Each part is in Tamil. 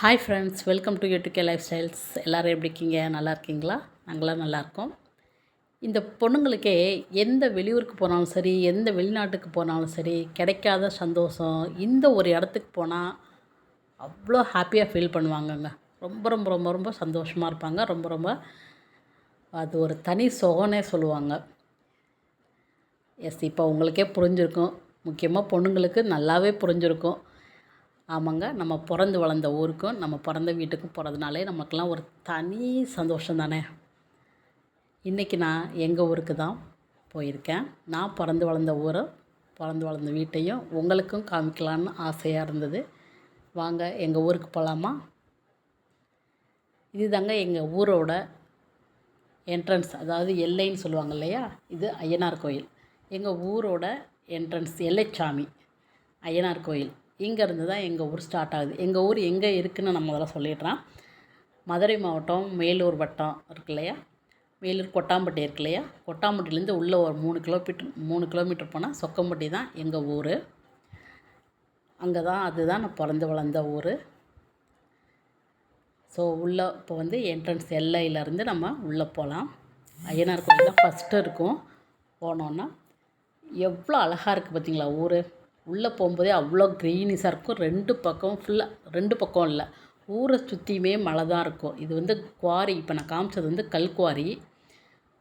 Hi friends welcome to UDK lifestyles எல்லோரும் எப்படி இருக்கீங்க? நல்லா இருக்கீங்களா? நாங்களாம் நல்லாயிருக்கோம் இந்த பொண்ணுங்களுக்கே எந்த வெளியூருக்கு போனாலும் சரி எந்த வெளிநாட்டுக்கு போனாலும் சரி கிடைக்காத சந்தோஷம் இந்த ஒரு இடத்துக்கு போனால் அவ்வளோ ஹாப்பியாக ஃபீல் பண்ணுவாங்கங்க. ரொம்ப ரொம்ப ரொம்ப ரொம்ப சந்தோஷமாக இருப்பாங்க. ரொம்ப ரொம்ப அது ஒரு தனி சுகம்னே சொல்லுவாங்க. எஸ் இப்போ உங்களுக்கே புரிஞ்சிருக்கும். முக்கியமாக பொண்ணுங்களுக்கு நல்லாவே புரிஞ்சிருக்கும். ஆமாங்க. நம்ம பிறந்து வளர்ந்த ஊருக்கும் நம்ம பிறந்த வீட்டுக்கும் போகிறதுனாலே நமக்கெல்லாம் ஒரு தனி சந்தோஷம் தானே இன்றைக்கி நான் எங்கள் ஊருக்கு தான் போயிருக்கேன். நான் பிறந்து வளர்ந்த ஊரை பிறந்து வளர்ந்த வீட்டையும் உங்களுக்கும் காமிக்கலான்னு ஆசையாக இருந்தது. வாங்க எங்கள் ஊருக்கு போகலாமா இது தாங்க எங்கள் ஊரோட என்ட்ரன்ஸ் அதாவது எல்லைன்னு சொல்லுவாங்க இல்லையா? இது ஐயனார் கோயில். எங்கள் ஊரோட என்ட்ரன்ஸ் எல்லைச்சாமி ஐயனார் கோயில். இங்கேருந்து தான் எங்கள் ஊர் ஸ்டார்ட் ஆகுது. எங்கள் ஊர் எங்கே இருக்குதுன்னு நான் முதல்ல சொல்லிடுறேன் மதுரை மாவட்டம் மேலூர் வட்டம் இருக்கு இல்லையா? மேலூர் கொட்டாம்பட்டி இருக்கு இல்லையா? கொட்டாம்பட்டிலேருந்து உள்ளே ஒரு மூணு கிலோமீட்டர் மூணு கிலோமீட்டர் போனால் சொக்கம்பட்டி தான் எங்கள் ஊர். அங்கே தான் அதுதான் நான் பிறந்து வளர்ந்த ஊர். ஸோ உள்ளே இப்போ வந்து என்ட்ரன்ஸ் எல்லையிலேருந்து நம்ம உள்ளே போகலாம். ஐயனார் கோயில் தான் ஃபஸ்ட்டு இருக்கும். போனோன்னா எவ்வளோ அழகாக இருக்குது பார்த்தீங்களா ஊர்? உள்ளே போகும்போதே அவ்வளோ க்ரீனிஸாக இருக்கும். ரெண்டு பக்கம் ஃபுல்லாக ரெண்டு பக்கம் இல்லை. ஊரை சுற்றியுமே மலை தான் இருக்கும். இது வந்து குவாரி. இப்போ நான் காமிச்சது வந்து கல் குவாரி.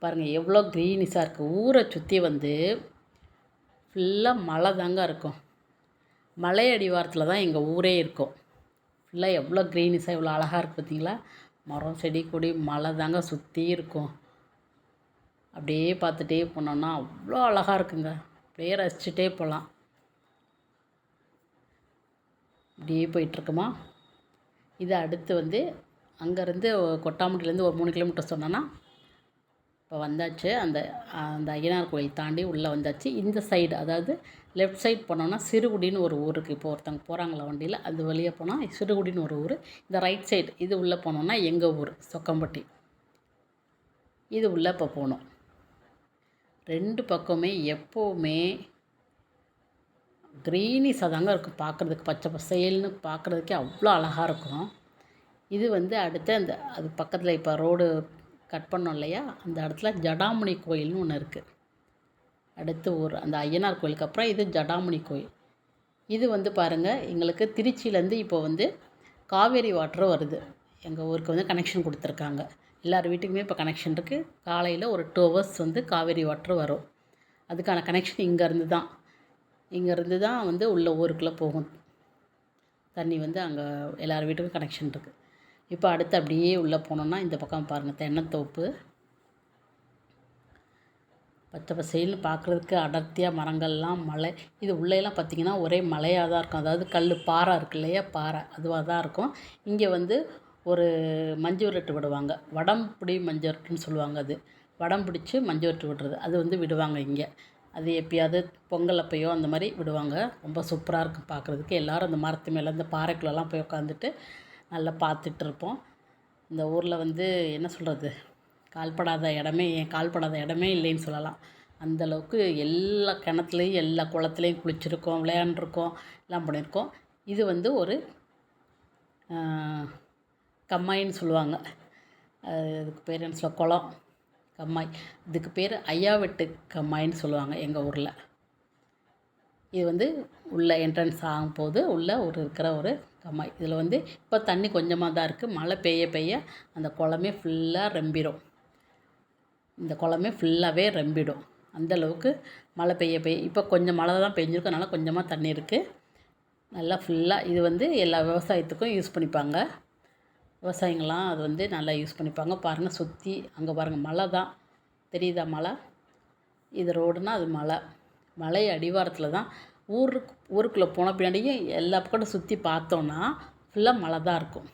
பாருங்கள் எவ்வளோ க்ரீனிஸாக இருக்குது ஊரை சுற்றி வந்து ஃபுல்லாக மலை தாங்க இருக்கும். மலை அடிவாரத்தில் தான் எங்கள் ஊரே இருக்கும். ஃபுல்லாக எவ்வளோ க்ரீனிஸாக எவ்வளோ அழகாக இருக்குது பார்த்தீங்களா? மரம் செடி கொடி மலை தாங்க சுற்றி இருக்கும். அப்படியே பார்த்துட்டே போனோன்னா அவ்வளோ அழகாக இருக்குங்க. அப்படியே ரசிச்சுட்டே போகலாம். இப்படியே போயிட்டுருக்குமா? இது அடுத்து வந்து அங்கேருந்து கொட்டாமுட்டிலேருந்து ஒரு மூணு கிலோமீட்டர் சொன்னோன்னா இப்போ வந்தாச்சு. அந்த அந்த ஐயனார் கோயில் தாண்டி உள்ளே வந்தாச்சு. இந்த சைடு அதாவது லெஃப்ட் சைட் போனோன்னா சிறுகுடின்னு ஒரு ஊருக்கு இப்போ ஒருத்தவங்க போகிறாங்களா வண்டியில் அது வழியாக போனால் சிறுகுடின்னு ஒரு ஊர். இந்த ரைட் சைடு இது உள்ளே போனோன்னா எங்கள் ஊர் சொக்கம்பட்டி. இது உள்ளே இப்போ போகணும். ரெண்டு பக்கமே எப்போவுமே க்ரீனிஸாக தாங்க இருக்கும் பார்க்குறதுக்கு பச்சை பசேல்னு பார்க்குறதுக்கே அவ்வளோ அழகாக இருக்கும். இது வந்து அடுத்து அந்த அது பக்கத்தில் இப்போ ரோடு கட் பண்ணோம் இல்லையா? அந்த இடத்துல ஜடாமுனி கோயில்னு ஒன்று இருக்குது அடுத்து ஒரு அந்த ஐயனார் கோயிலுக்கு அப்புறம் இது ஜடாமுனி கோயில். இது வந்து பாருங்கள் எங்களுக்கு திருச்சியிலேருந்து இப்போ வந்து காவேரி வாட்டர் வருது. எங்கள் ஊருக்கு வந்து கனெக்ஷன் கொடுத்துருக்காங்க. எல்லார் வீட்டுக்குமே இப்போ கனெக்ஷன் இருக்குது காலையில் ஒரு டூ ஹவர்ஸ் வந்து காவேரி வாட்டர் வரும். அதுக்கான கனெக்ஷன் இங்கேருந்து தான் இங்கேருந்து தான் வந்து உள்ள ஊருக்குள்ளே போகும். தண்ணி வந்து அங்கே எல்லார் வீட்டுக்கும் கனெக்ஷன் இருக்குது இப்போ அடுத்து அப்படியே உள்ளே போனோம்னா இந்த பக்கம் பாருங்கள் தென்னந்தோப்பு பச்சை பசைல்னு பார்க்குறதுக்கு அடர்த்தியாக மரங்கள்லாம் மலை. இது உள்ளேலாம் பார்த்திங்கன்னா ஒரே மலையாக தான் இருக்கும். அதாவது கல் பாறை இருக்கு இல்லையா? பாறை. அதுவாக தான் இருக்கும். இங்கே வந்து ஒரு மஞ்சு விரட்டு விடுவாங்க. வடம் பிடி மஞ்சு விரட்டுன்னு சொல்லுவாங்க அது. வடம் பிடிச்சி மஞ்சு விரட்டு விடுறது. அது வந்து விடுவாங்க இங்கே. அது எப்பயாவது பொங்கல் அப்பையோ அந்த மாதிரி விடுவாங்க. ரொம்ப சூப்பராக இருக்கும் பார்க்குறதுக்கு எல்லோரும் அந்த மரத்து மேலே இந்த பாறைக்குள்ளெல்லாம் போய் உட்காந்துட்டு நல்லா பார்த்துட்டு இருப்போம் இந்த ஊரில் வந்து என்ன சொல்கிறது கால்படாத இடமே ஏன் கால்படாத இடமே இல்லைன்னு சொல்லலாம். அந்தளவுக்கு எல்லா கிணத்துலையும் எல்லா குளத்துலையும் குளிச்சிருக்கோம் விளையாண்டுருக்கோம் எல்லாம் பண்ணியிருக்கோம் இது வந்து ஒரு கம்மாயின்னு சொல்லுவாங்க. அதுக்கு பேர் என்ன சொல்ல குளம். கம்மாய். இதுக்கு பேர் ஐயாவெட்டு கம்மாயின்னு சொல்லுவாங்க எங்கள் ஊரில். இது வந்து உள்ளே என்ட்ரன்ஸ் ஆகும்போது உள்ளே ஒரு இருக்கிற ஒரு கம்மாய். இதில் வந்து இப்போ தண்ணி கொஞ்சமாக தான் இருக்குது மழை பெய்ய பெய்ய அந்த குளமே ஃபுல்லாக ரெம்பிடும். இந்த குளமே ஃபுல்லாகவே ரெம்பிடும். அந்தளவுக்கு மழை பெய்ய பெய்ய இப்போ கொஞ்சம் மழை தான் பெஞ்சிருக்கும் அதனால் கொஞ்சமாக தண்ணி இருக்குது நல்லா ஃபுல்லாக இது வந்து எல்லா விவசாயத்துக்கும் யூஸ் பண்ணிப்பாங்க. விவசாயிங்களாம் அது வந்து நல்லா யூஸ் பண்ணிப்பாங்க. பாருங்கள் சுற்றி அங்கே பாருங்கள் மலை தான். தெரியுதா மலை? இது ரோடுனால் அது மலை. மலை அடிவாரத்தில் தான் ஊருக்கு ஊருக்குள்ளே போன பின்னாடியும் எல்லா பக்கமும் சுற்றி பார்த்தோன்னா ஃபுல்லாக மழை தான் இருக்கும்.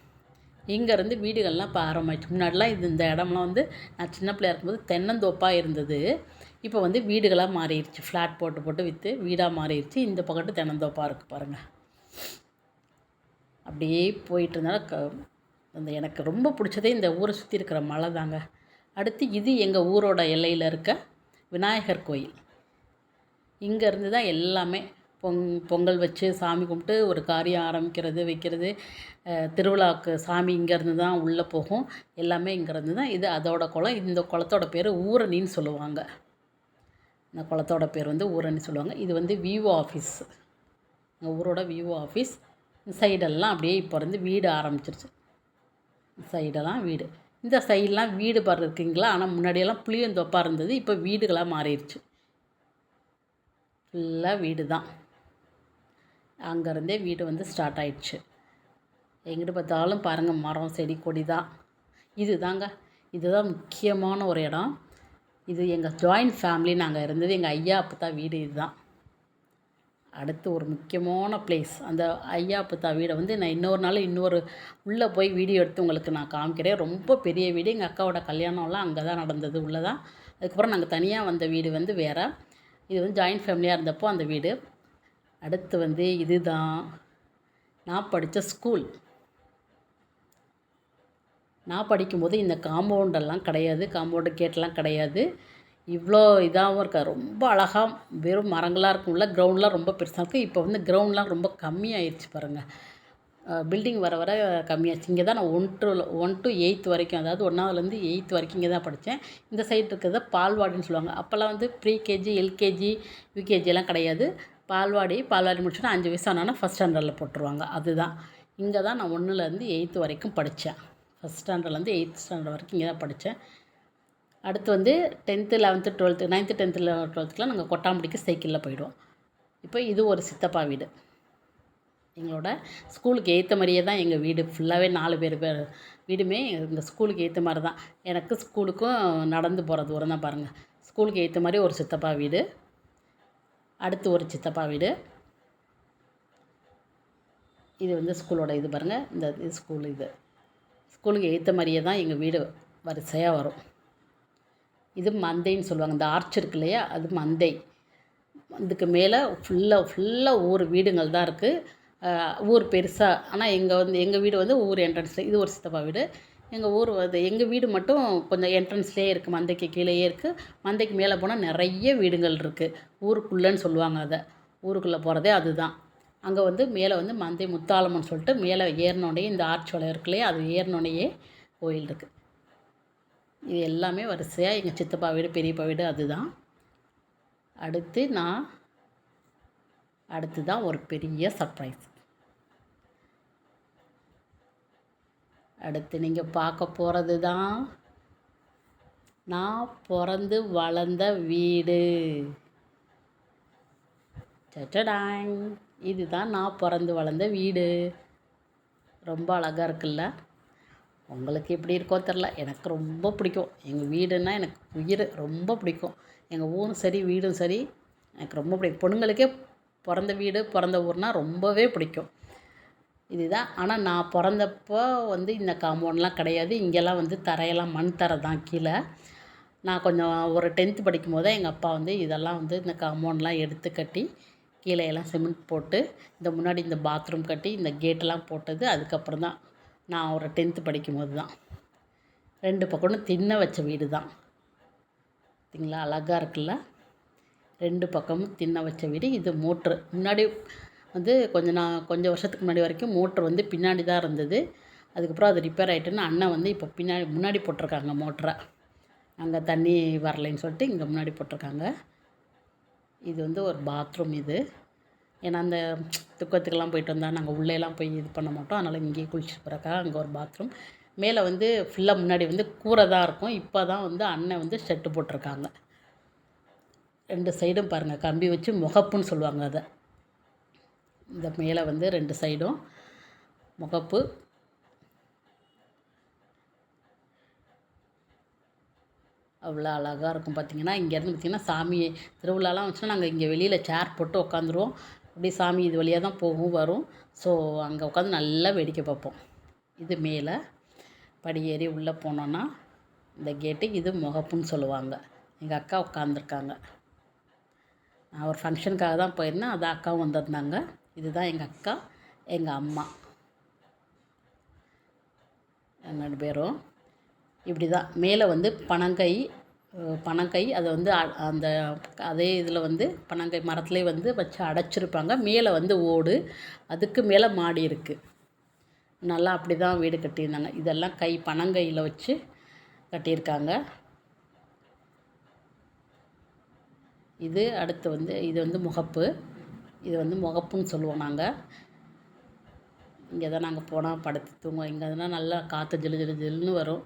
இங்கேருந்து வீடுகள்லாம் இப்போ ஆரம்பிச்சு முன்னாடிலாம் இது இந்த இடம்லாம் வந்து நான் சின்ன பிள்ளையா இருக்கும்போது தென்னந்தோப்பாக இருந்தது. இப்போ வந்து வீடுகளாக மாறிடுச்சு. ஃப்ளாட் போட்டு போட்டு விற்று வீடாக மாறிடுச்சு. இந்த பக்கத்து தென்னந்தோப்பாக இருக்குது பாருங்கள் அப்படியே போயிட்டு இருந்தாலும் க அந்த எனக்கு ரொம்ப பிடிச்சதே இந்த ஊரை சுற்றி இருக்கிற மலை தாங்க. அடுத்து இது எங்கள் ஊரோட எல்லையில் இருக்க விநாயகர் கோயில். இங்கேருந்து தான் எல்லாமே பொங் பொங்கல் வச்சு சாமி கும்பிட்டு ஒரு காரியம் ஆரம்பிக்கிறது வைக்கிறது. திருவிழாவுக்கு சாமி இங்கேருந்து தான் உள்ளே போகும். எல்லாமே இங்கேருந்து தான் இது அதோட குளம். இந்த குளத்தோட பேர் ஊரணின்னு சொல்லுவாங்க. இந்த குளத்தோட பேர் வந்து ஊரணி சொல்லுவாங்க. இது வந்து விவோ ஆஃபீஸ். எங்கள் ஊரோட விவோ ஆஃபீஸ். இந்த சைடெல்லாம் அப்படியே இப்போ வந்து வீடு ஆரம்பிச்சிருச்சு. சைடெல்லாம் வீடு. இந்த சைடெலாம் வீடு பாரு இருக்குங்களா? ஆனால் முன்னாடியெல்லாம் புளியந்தோப்பாக இருந்தது. இப்போ வீடுகளாக மாறிடுச்சு. ஃபுல்லாக வீடு தான் அங்கேருந்தே வீடு வந்து ஸ்டார்ட் ஆயிடுச்சு. எங்கிட்ட பார்த்தாலும் பாருங்கள் மரம் செடி கொடி தான் இது தாங்க இதுதான் முக்கியமான ஒரு இடம். இது எங்கள் ஜாயிண்ட் ஃபேமிலி நாங்கள் இருந்தது. எங்கள் ஐயா அப்பத்தா வீடு இதுதான். அடுத்து ஒரு முக்கியமான பிளேஸ் அந்த ஐயா புத்தா வீடை வந்து நான் இன்னொரு நாள் இன்னொரு உள்ளே போய் வீடியோ எடுத்து உங்களுக்கு நான் காமிக்கிறேன். ரொம்ப பெரிய வீடு. எங்கள் அக்காவோட கல்யாணம்லாம் அங்கே தான் நடந்தது உள்ளே தான். அதுக்கப்புறம் நாங்கள் தனியாக வந்த வீடு வந்து வேறு. இது வந்து ஜாயிண்ட் ஃபேமிலியாக இருந்தப்போ அந்த வீடு. அடுத்து வந்து இதுதான். நான் படித்த ஸ்கூல் நான் படிக்கும்போது இந்த காம்பவுண்டெல்லாம் கிடையாது. காம்பவுண்டு கேட்லாம் கிடையாது. இவ்வளோ இதாகவும் இருக்கா? ரொம்ப அழகாக வெறும் மரங்களாக இருக்கும்ல கிரவுண்ட்லாம் ரொம்ப பெருசாக இருக்கும். இப்போ வந்து கிரவுண்ட்லாம் ரொம்ப கம்மியாயிருச்சு பாருங்கள் பில்டிங் வர வர கம்மியாச்சு. இங்கே தான் நான் one to one to eighth வரைக்கும் அதாவது ஒன்றாவதுலேருந்து எயித் வரைக்கும் இங்கே தான் படித்தேன். இந்த சைடு இருக்கிறத பால்வாடின்னு சொல்லுவாங்க. அப்போல்லாம் வந்து ப்ரீகேஜி எல்கேஜி யூகேஜி எல்லாம் கிடையாது. பால்வாடி பால்வாடி முடிச்சுன்னா அஞ்சு வயசு ஆனால் ஃபஸ்ட் ஸ்டாண்டர்டில் போட்டுருவாங்க. அதுதான். இங்கே தான் நான் ஒன்றுலேருந்து எயித்து வரைக்கும் படித்தேன். ஃபஸ்ட் ஸ்டாண்டர்ட்லேருந்து எயித் ஸ்டாண்டர்ட் வரைக்கும் இங்கே தான் படித்தேன். அடுத்து வந்து tenth eleventh twelfth ninth tenth டுவெல்த்துக்குலாம் நாங்கள் கொட்டாம்படிக்கு சைக்கிளில் போயிடுவோம். இப்போ இது ஒரு சித்தப்பா வீடு. எங்களோட ஸ்கூலுக்கு ஏற்ற மாதிரியே தான் எங்கள் வீடு. ஃபுல்லாகவே நாலு பேர் பேர் வீடுமே எங்கள் ஸ்கூலுக்கு ஏற்ற மாதிரி தான். எனக்கு ஸ்கூலுக்கும் நடந்து போகிற தூரம் தான் பாருங்கள் ஸ்கூலுக்கு ஏற்ற மாதிரி ஒரு சித்தப்பா வீடு. அடுத்து ஒரு சித்தப்பா வீடு. இது வந்து ஸ்கூலோட இது பாருங்கள் இந்த இது ஸ்கூல் இது. ஸ்கூலுக்கு ஏற்ற மாதிரியே தான் எங்கள் வீடு வரிசையாக வரும். இது மந்தைன்னு சொல்லுவாங்க. இந்த ஆர்ச் இருக்கு இல்லையா? அது மந்தை. இதுக்கு மேலே ஃபுல்லாக ஃபுல்லாக ஊர் வீடுங்கள் தான் இருக்குது ஊர் பெருசாக ஆனால் எங்கள் வந்து எங்கள் வீடு வந்து ஊர் என்ட்ரன்ஸில் இது ஒரு சித்தப்பா வீடு. எங்கள் ஊர் வந்து எங்கள் வீடு மட்டும் கொஞ்சம் என்ட்ரன்ஸ்லேயே இருக்குது மந்தைக்கு கீழேயே இருக்குது மந்தைக்கு மேலே போனால் நிறைய வீடுங்கள் இருக்குது ஊருக்குள்ளேன்னு சொல்லுவாங்க அதை. ஊருக்குள்ளே போகிறதே அதுதான். அங்கே வந்து மேலே வந்து மந்தை முத்தாலம்மன் சொல்லிட்டு மேலே ஏறினோடனே இந்த ஆர்ச் வளையம் இருக்குல்லையே அது ஏறினோடனேயே கோயில் இருக்குது இது எல்லாமே வரிசையாக எங்கள் சித்தப்பா வீடு பெரியப்பா வீடு அதுதான். அடுத்து நான் அடுத்து தான் ஒரு பெரிய சர்ப்ரைஸ் அடுத்து நீங்கள் பார்க்க போகிறது தான் நான் பிறந்து வளர்ந்த வீடு. சட்டடாங் இதுதான் நான் பிறந்து வளர்ந்த வீடு. ரொம்ப அழகாக இருக்குல்ல? உங்களுக்கு எப்படி இருக்கோ தெரில. எனக்கு ரொம்ப பிடிக்கும். எங்கள் வீடுன்னா எனக்கு உயிர் ரொம்ப பிடிக்கும். எங்கள் ஊரும் சரி வீடும் சரி எனக்கு ரொம்ப பிடிக்கும். பொண்ணுங்களுக்கே பிறந்த வீடு பிறந்த ஊர்னால் ரொம்பவே பிடிக்கும். இதுதான். ஆனால் நான் பிறந்தப்போ வந்து இந்த காம்பவுண்ட்லாம் கிடையாது. இங்கெல்லாம் வந்து தரையெல்லாம் மண் தரை தான் கீழே. நான் கொஞ்சம் ஒரு டென்த்து படிக்கும் போதே எங்கள் அப்பா வந்து இதெல்லாம் வந்து இந்த காம்பவுண்ட்லாம் எடுத்து கட்டி கீழே எல்லாம் சிமெண்ட் போட்டு இந்த முன்னாடி இந்த பாத்ரூம் கட்டி இந்த கேட்டெல்லாம் போட்டது. அதுக்கப்புறம் தான் நான் ஒரு டென்த்து படிக்கும்போது தான். ரெண்டு பக்கமும் தின்ன வச்ச வீடு தான். பார்த்திங்களா அழகாக இருக்குல்ல? ரெண்டு பக்கமும் திண்ண வச்ச வீடு. இது மோட்ரு. முன்னாடி வந்து கொஞ்சம் நான் கொஞ்சம் வருஷத்துக்கு முன்னாடி வரைக்கும் மோட்ரு வந்து பின்னாடி தான் இருந்தது. அதுக்கப்புறம் அது ரிப்பேர் ஆகிட்டுன்னு அண்ணன் வந்து இப்போ பின்னாடி முன்னாடி போட்டிருக்காங்க மோட்டரை. அங்கே தண்ணி வரலைன்னு சொல்லிட்டு இங்கே முன்னாடி போட்டிருக்காங்க. இது வந்து ஒரு பாத்ரூம் இது. ஏன்னா அந்த துக்கத்துக்கெல்லாம் போயிட்டு வந்தால் நாங்கள் உள்ளேலாம் போய் இது பண்ண மாட்டோம். அதனால் இங்கேயே குளிச்சுட்டு போகிறக்காக அங்கே ஒரு பாத்ரூம் மேலே வந்து ஃபுல்லாக முன்னாடி வந்து கூரை தான் இருக்கும். இப்போ தான் வந்து அண்ணன் வந்து ஷெட்டு போட்டிருக்காங்க. ரெண்டு சைடும் பாருங்கள் கம்பி வச்சு முகப்புன்னு சொல்லுவாங்க அதை. இந்த மேலே வந்து ரெண்டு சைடும் முகப்பு. அவ்வளோ அழகாக இருக்கும் பார்த்தீங்கன்னா இங்கேருந்து பார்த்தீங்கன்னா சாமி திருவிழாலாம் வச்சுன்னா நாங்கள் இங்கே வெளியில் சேர் போட்டு உட்காந்துருவோம். அப்படி சாமி இது வழியாக தான் போகும் வரும். ஸோ அங்கே உட்காந்து நல்லா வேடிக்கை பார்ப்போம். இது மேலே படி ஏறி உள்ளே போனோன்னா இந்த கேட்டு இது முகப்புன்னு சொல்லுவாங்க. எங்கள் அக்கா உட்காந்துருக்காங்க நான் ஒரு ஃபங்க்ஷனுக்காக தான் போயிருந்தேன். அது அக்காவும் வந்திருந்தாங்க. இதுதான் எங்கள் அக்கா எங்கள் அம்மா. ரெண்டு பேரும். இப்படி தான் மேலே வந்து பனங்கை பனங்கை அதை வந்து அ- அந்த அதே இதில் வந்து பனங்கை மரத்துலேயே வந்து வச்சு அடைச்சிருப்பாங்க. மேலே வந்து ஓடு அதுக்கு மேலே மாடி இருக்குது நல்லா அப்படி தான் வீடு கட்டியிருந்தாங்க. இதெல்லாம் கை பனங்கையில் வச்சு கட்டியிருக்காங்க. இது அடுத்து வந்து இது வந்து முகப்பு. இது வந்து முகப்புன்னு சொல்லுவோம் நாங்கள் இங்கே தான் நாங்கள் போனால் படுத்து தூங்குவோம். இங்கே தான் நல்லா காற்று ஜிலு ஜிலு ஜிலுன்னு வரும்.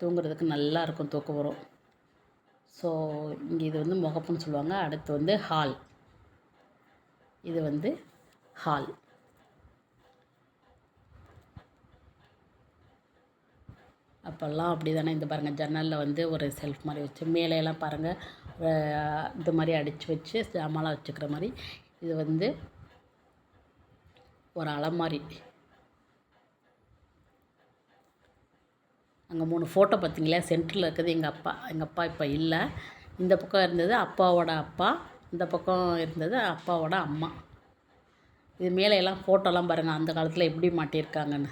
தூங்குறதுக்கு நல்லா இருக்கும் தூக்கம் வரும். ஸோ இங்கே இது வந்து முகப்புன்னு சொல்லுவாங்க. அடுத்து வந்து ஹால் இது வந்து ஹால் அப்போல்லாம் அப்படி தானே இந்த பாருங்கள் ஜன்னலில் வந்து ஒரு செல்ஃப் மாதிரி வச்சு மேலேயெல்லாம் பாருங்கள் இது மாதிரி அடித்து வச்சு ஜாமாலாம் வச்சுக்கிற மாதிரி. இது வந்து ஒரு அலமாரி. அங்கே மூணு ஃபோட்டோ பார்த்தீங்களா? சென்டரில் இருக்கிறது எங்கள் அப்பா எங்கள் அப்பா இப்போ இல்லை. இந்த பக்கம் இருந்தது அப்பாவோட அப்பா. இந்த பக்கம் இருந்தது அப்பாவோட அம்மா. இது மேலே எல்லாம் ஃபோட்டோலாம் பாருங்கள் அந்த காலத்தில் எப்படி மாட்டியிருக்காங்கன்னு.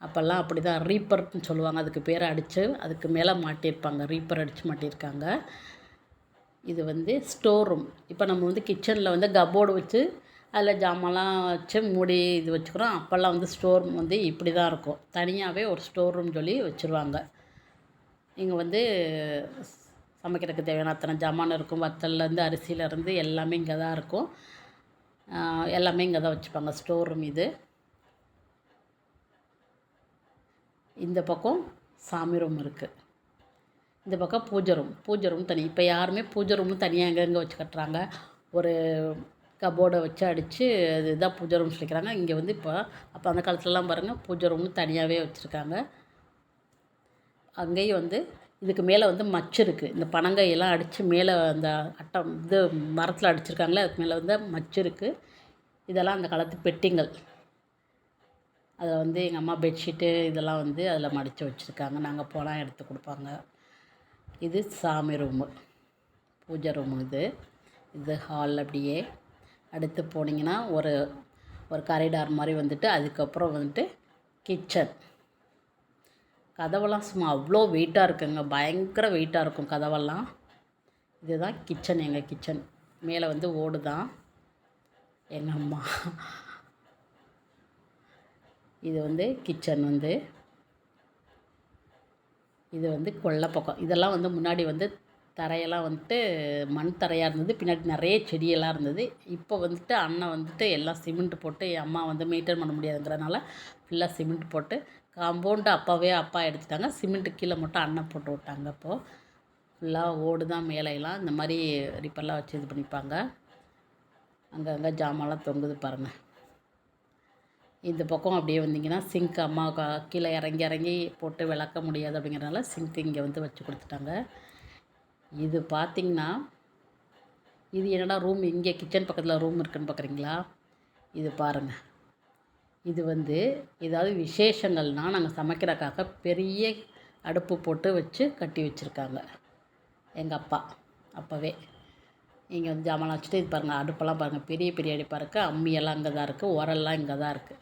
அப்போல்லாம் அப்படி தான் ரீப்பர்னு சொல்லுவாங்க. அதுக்கு பேரை அடித்து அதுக்கு மேலே மாட்டியிருப்பாங்க. ரீப்பர் அடித்து மாட்டியிருக்காங்க. இது வந்து ஸ்டோர் ரூம் இப்போ நம்ம வந்து கிச்சனில் வந்து கபோர்டு வச்சு அதில் ஜாமான்லாம் வச்சு மூடி இது வச்சுக்கிறோம். அப்போல்லாம் வந்து ஸ்டோர் ரூம் வந்து இப்படி தான் இருக்கும். தனியாகவே ஒரு ஸ்டோர் ரூம் சொல்லி வச்சுருவாங்க. இங்கே வந்து சமைக்கிறதுக்கு தேவையான அத்தனை ஜாமான் இருக்கும். வத்தல்லேருந்து அரிசியிலேருந்து எல்லாமே இங்கே தான் இருக்கும். எல்லாமே இங்கே தான் வச்சுப்பாங்க. ஸ்டோர் ரூம் இது. இந்த பக்கம் சாமி ரூம் இருக்குது இந்த பக்கம் பூஜை ரூம். பூஜை ரூம் தனி. இப்போ யாருமே பூஜை ரூம் தனியாக எங்கெங்கே வச்சு கட்டுறாங்க? ஒரு கபோர்டை வச்சு அடித்து இதுதான் பூஜை ரூம் சொல்லிக்கிறாங்க. இங்கே வந்து இப்போ அப்போ அந்த காலத்துலலாம் பாருங்கள் பூஜை ரூம்னு தனியாகவே வச்சுருக்காங்க. அங்கேயும் வந்து இதுக்கு மேலே வந்து மச்சு இருக்குது இந்த பனங்கையெல்லாம் அடித்து மேலே அந்த அட்டம் இது மரத்தில் அடிச்சிருக்காங்களே அதுக்கு மேலே வந்து மச்சு இருக்குது இதெல்லாம் அந்த காலத்து பெட்டிங்கள் அதில் வந்து எங்கள் அம்மா பெட்ஷீட்டு இதெல்லாம் வந்து அதில் மடித்து வச்சுருக்காங்க. நாங்கள் போனால் எடுத்து கொடுப்பாங்க. இது சாமி ரூமு பூஜை ரூமு இது. இது ஹால் அப்படியே அடுத்து போனீங்கன்னா ஒரு ஒரு கரிடார் மாதிரி வந்துட்டு அதுக்கப்புறம் வந்துட்டு கிச்சன். கதவெல்லாம் சும்மா அவ்வளோ வெயிட்டாக இருக்குங்க. பயங்கர வெயிட்டாக இருக்கும் கதவெல்லாம். இதுதான் கிச்சன் எங்கள் கிச்சன். மேலே வந்து ஓடு தான். எங்கள் அம்மா. இது வந்து கிச்சன் வந்து. இது வந்து கொல்லை பக்கம். இதெல்லாம் வந்து முன்னாடி வந்து தரையெல்லாம் வந்துட்டு மண் தரையாக இருந்தது. பின்னாடி நிறைய செடியெல்லாம் இருந்தது. இப்போ வந்துட்டு அண்ணன் வந்துட்டு எல்லாம் சிமெண்ட் போட்டு என் அம்மா வந்து மெயின்டைன் பண்ண முடியாதுங்கிறனால ஃபுல்லாக சிமெண்ட் போட்டு காம்பவுண்டு அப்பாவே அப்பா எடுத்துட்டாங்க. சிமெண்ட்டு கீழே மட்டும் அண்ணன் போட்டு விட்டாங்க இப்போது ஃபுல்லாக ஓடு தான் மேலையெல்லாம். இந்த மாதிரி ரிப்பர்லாம் வச்சு இது பண்ணிப்பாங்க. அங்கங்கே ஜாமான்லாம் தொங்குது பாருங்கள் இந்த பக்கம் அப்படியே வந்தீங்கன்னா சிங்க் அம்மா கீழே இறங்கி இறங்கி போட்டு விளக்க முடியாது அப்படிங்கிறனால சிங்க் இங்கே வந்து வச்சு கொடுத்துட்டாங்க. இது பார்த்திங்கன்னா இது என்னடா ரூம் இங்கே கிச்சன் பக்கத்தில் ரூம் இருக்குன்னு பார்க்குறீங்களா? இது பாருங்கள் இது வந்து ஏதாவது விசேஷங்கள்னால் நாங்கள் சமைக்கிறதுக்காக பெரிய அடுப்பு போட்டு வச்சு கட்டி வச்சுருக்காங்க. எங்கள் அப்பா அப்போவே. இங்கே வந்து ஜாமான் வச்சுட்டு இது பாருங்கள் அடுப்பெல்லாம் பாருங்கள் பெரிய பெரிய அடுப்பாக இருக்குது அம்மியெல்லாம் அங்கே தான் இருக்குது உரல்லாம் இங்கே தான் இருக்குது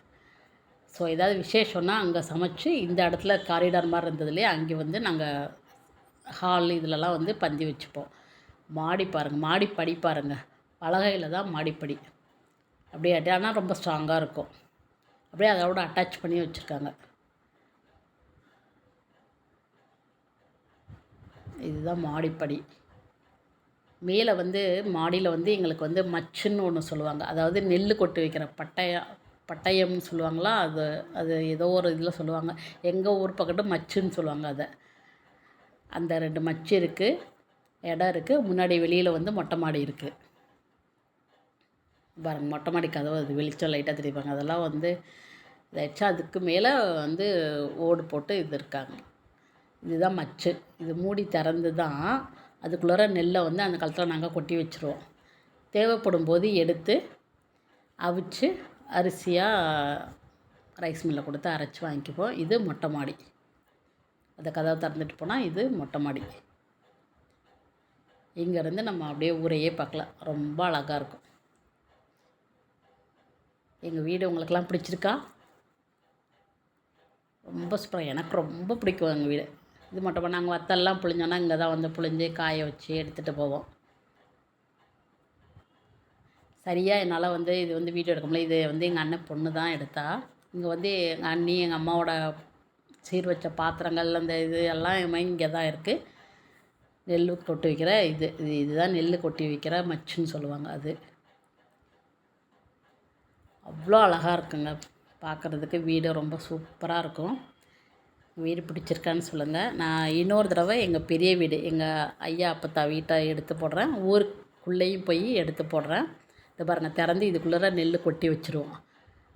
ஸோ ஏதாவது விசேஷம்னா அங்கே சமைச்சு இந்த இடத்துல காரிடார் மாதிரி இருந்ததுலேயே அங்கே வந்து நாங்கள் ஹால் இதிலலாம் வந்து பந்தி வச்சுப்போம். மாடி பாருங்கள் மாடி படி பாருங்கள் பலகையில் தான் மாடிப்படி அப்படியே ஆனால் ரொம்ப ஸ்ட்ராங்காக இருக்கும். அப்படியே அதோட அட்டாச் பண்ணி வச்சுருக்காங்க. இதுதான் மாடிப்படி மேலே வந்து மாடியில் வந்து எங்களுக்கு வந்து மச்சுன்னு ஒன்று சொல்லுவாங்க. அதாவது நெல் கொட்டு வைக்கிற பட்டயம் பட்டயம்னு சொல்லுவாங்களா? அது அது ஏதோ ஒரு இதில் சொல்லுவாங்க. எங்கள் ஊர் பக்கத்து மச்சுன்னு சொல்லுவாங்க அதை. அந்த ரெண்டு மச்சு இருக்குது இடம் இருக்குது முன்னாடி வெளியில் வந்து மொட்டை மாடி இருக்குது பாருங்கள் மொட்டை மாடி கதவு அது வெளிச்சம் லைட்டாக தெரிவிப்பாங்க அதெல்லாம் வந்து ஏதாச்சும் அதுக்கு மேலே வந்து ஓடு போட்டு இது இருக்காங்க. இதுதான் மச்சு. இது மூடி திறந்து தான் அதுக்குள்ளார நெல்லை வந்து அந்த காலத்தில் நாங்கள் கொட்டி வச்சுருவோம். தேவைப்படும் போது எடுத்து அவிச்சு அரிசியாக ரைஸ் மில்லில் கொடுத்து அரைச்சி வாங்கிக்குவோம். இது மொட்டை மாடி. அந்த கதவை திறந்துட்டு போனால் இது மொட்டை மாடி. இங்கேருந்து நம்ம அப்படியே ஊரையே பார்க்கலாம். ரொம்ப அழகாக இருக்கும். எங்கள் வீடு உங்களுக்கெல்லாம் பிடிச்சிருக்கா? ரொம்ப சூப்பராக எனக்கு ரொம்ப பிடிக்கும் எங்கள் வீடு. இது மட்டும் நாங்கள் வத்தல்லாம் புழிஞ்சோன்னா இங்கே தான் வந்து புழிஞ்சு காய வச்சு எடுத்துகிட்டு போவோம். சரியாக என்னால் வந்து இது வந்து வீடியோ எடுக்க முடியல. இது வந்து எங்கள் அண்ணன் பொண்ணு தான் எடுத்தா. இங்கே வந்து எங்கள் அண்ணி எங்கள் அம்மாவோட சீர் வச்ச பாத்திரங்கள் அந்த இது எல்லாம் இங்கே தான் இருக்குது நெல் கொட்டி வைக்கிற இது இது இதுதான் நெல் கொட்டி வைக்கிற மச்சுன்னு சொல்லுவாங்க அது. அவ்வளோ அழகாக இருக்குங்க. பார்க்குறதுக்கு வீடு ரொம்ப சூப்பராக இருக்கும். வீடு பிடிச்சிருக்கான்னு சொல்லுங்கள் நான் இன்னொரு தடவை எங்கள் பெரிய வீடு எங்கள் ஐயா அப்பத்தா வீட்டை எடுத்து போடுறேன். ஊருக்குள்ளேயும் போய் எடுத்து போடுறேன். இது பாருங்கள் திறந்து இதுக்குள்ளே நெல் கொட்டி வச்சுருவோம்.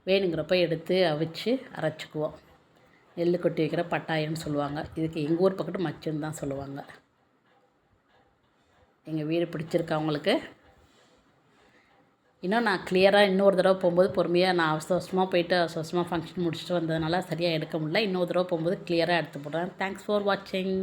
வேணுங்கிறப்ப எடுத்து அவிச்சு அரைச்சிக்குவோம். நெல் கொட்டி வைக்கிற பட்டாயம்னு சொல்லுவாங்க. இதுக்கு எங்கள் ஊர் பக்கத்து மச்சுன்னு தான் சொல்லுவாங்க. எங்கள் வீடு பிடிச்சிருக்கா அவங்களுக்கு. இன்னும் நான் கிளியராக இன்னொரு தடவை போகும்போது பொறுமையாக நான் அவசர அவசரமாக போயிட்டு அவசர அவசரமாக ஃபங்க்ஷன் முடிச்சுட்டு வந்ததுனால சரியாக எடுக்க முடியல. இன்னொரு தடவை போகும்போது கிளியராக எடுத்து போடுறேன். தேங்க்ஸ் ஃபார் வாட்சிங்